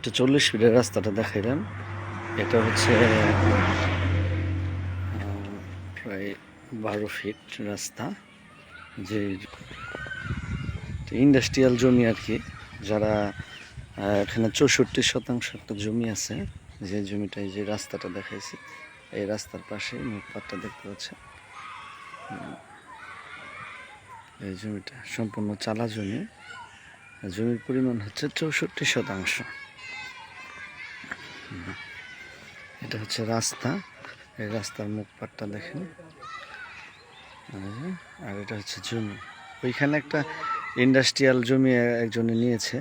এটা চল্লিশ ফিটের রাস্তাটা দেখাইলাম এটা হচ্ছে প্রায় বারো ফিট রাস্তা যে ইন্ডাস্ট্রিয়াল জমি আর কি যারা এখানে চৌষট্টি শতাংশ একটা জমি আছে যে জমিটায় যে রাস্তাটা দেখাইছি এই রাস্তার পাশে মুখপাটটা দেখতে পাচ্ছেন উম, এই জমিটা সম্পূর্ণ চালা জমি জমির পরিমাণ হচ্ছে চৌষট্টি শতাংশ। এটা হচ্ছে রাস্তা। এই রাস্তার মুখপাটটা দেখেন। আর এটা হচ্ছে জমি। ওইখানে একটা ইন্ডাস্ট্রিয়াল জমি একজনে নিয়েছে,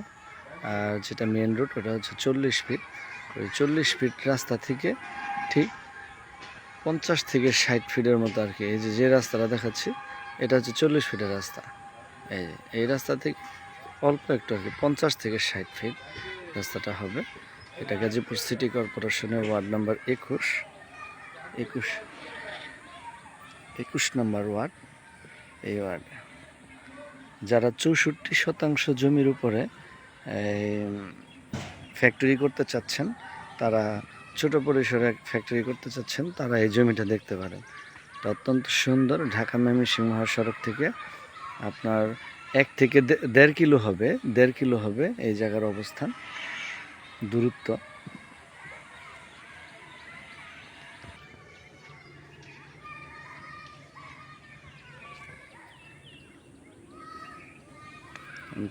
আর যেটা মেন রোড ওটা হচ্ছে চল্লিশ ফিট। ওই চল্লিশ ফিট রাস্তা থেকে ঠিক পঞ্চাশ থেকে ষাট ফিটের মতো আর কি। এই যে যে রাস্তাটা দেখাচ্ছি, এটা হচ্ছে চল্লিশ ফিটের রাস্তা। এই এই রাস্তা থেকে অল্প একটু আর কি, পঞ্চাশ থেকে ষাট ফিট রাস্তাটা হবে। এটা গাজীপুর সিটি কর্পোরেশনের ওয়ার্ড নাম্বার একুশ। একুশ। একুশ নম্বর ওয়ার্ড, এই ওয়ার্ডে। যারা চৌষট্টি শতাংশ জমির উপরে ফ্যাক্টরি করতে চাচ্ছেন, তারা ছোট পরিসরে ফ্যাক্টরি করতে চাচ্ছেন, তারা এই জমিটা দেখতে পারেন। এটা অত্যন্ত সুন্দর, ঢাকা ময়মনসিংহ মহাসড়ক থেকে আপনার এক থেকে দেড় কিলো হবে, দেড় কিলো হবে এই জায়গার অবস্থান। দূরত্ব।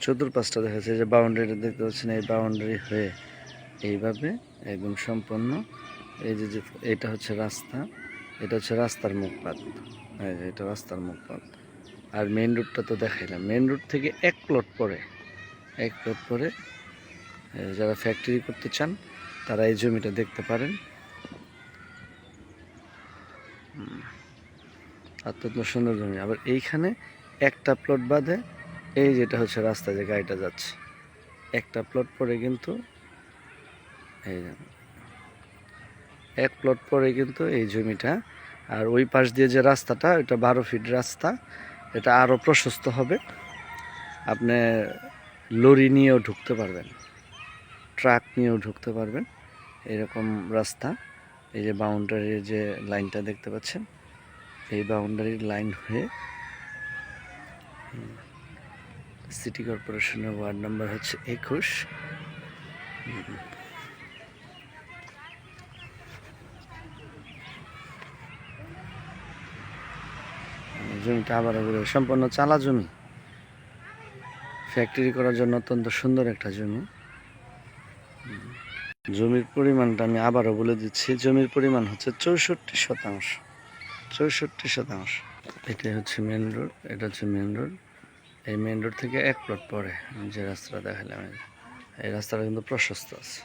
চতুর্পাশটা দেখা যাচ্ছে যে বাউন্ডারিটা দেখতে পাচ্ছেন, এই বাউন্ডারি হয়ে এইভাবে একদম সম্পূর্ণ। এই যে যে এটা হচ্ছে রাস্তা, এটা হচ্ছে রাস্তার মুখপাত। এই যে এটা রাস্তার মুখপাত। আর মেন রোডটা তো দেখাইলাম। মেন রোড থেকে এক প্লট পরে, এক প্লট পরে যারা ফ্যাক্টরি করতে চান, তারা এই জমিটা দেখতে পারেন। অত্যন্ত সুন্দর জমি। আবার এইখানে একটা প্লট বাদে এই যেটা হচ্ছে রাস্তা যে গাড়িটা যাচ্ছে, একটা প্লট পরে কিন্তু এই এক প্লট পরে কিন্তু এই জমিটা। আর ওই পাশ দিয়ে যে রাস্তাটা, এটা বারো ফিট রাস্তা, এটা আরও প্রশস্ত হবে। আপনি লরি নিয়েও ঢুকতে পারবেন। ট্রাক নিয়েও ঢুকতে পারবেন। এরকম রাস্তা। এই যে বাউন্ডারির যে লাইনটা দেখতে পাচ্ছেন, এই বাউন্ডারির লাইন হয়ে সিটি কর্পোরেশনের ওয়ার্ড নাম্বার হচ্ছে একুশ। জমিটা আবার বলে সম্পূর্ণ চালা জমি। ফ্যাক্টরি করার জন্য অত্যন্ত সুন্দর একটা জমি। জমির পরিমাণটা আমি আবারও বলে দিচ্ছি, জমির পরিমাণ হচ্ছে চৌষট্টি শতাংশ। চৌষট্টি শতাংশ। এটা হচ্ছে মেন রোড এটা হচ্ছে মেন রোড এই মেন রোড থেকে এক প্লট পরে যে রাস্তাটা দেখালাম, এই রাস্তাটা কিন্তু প্রশস্ত আছে।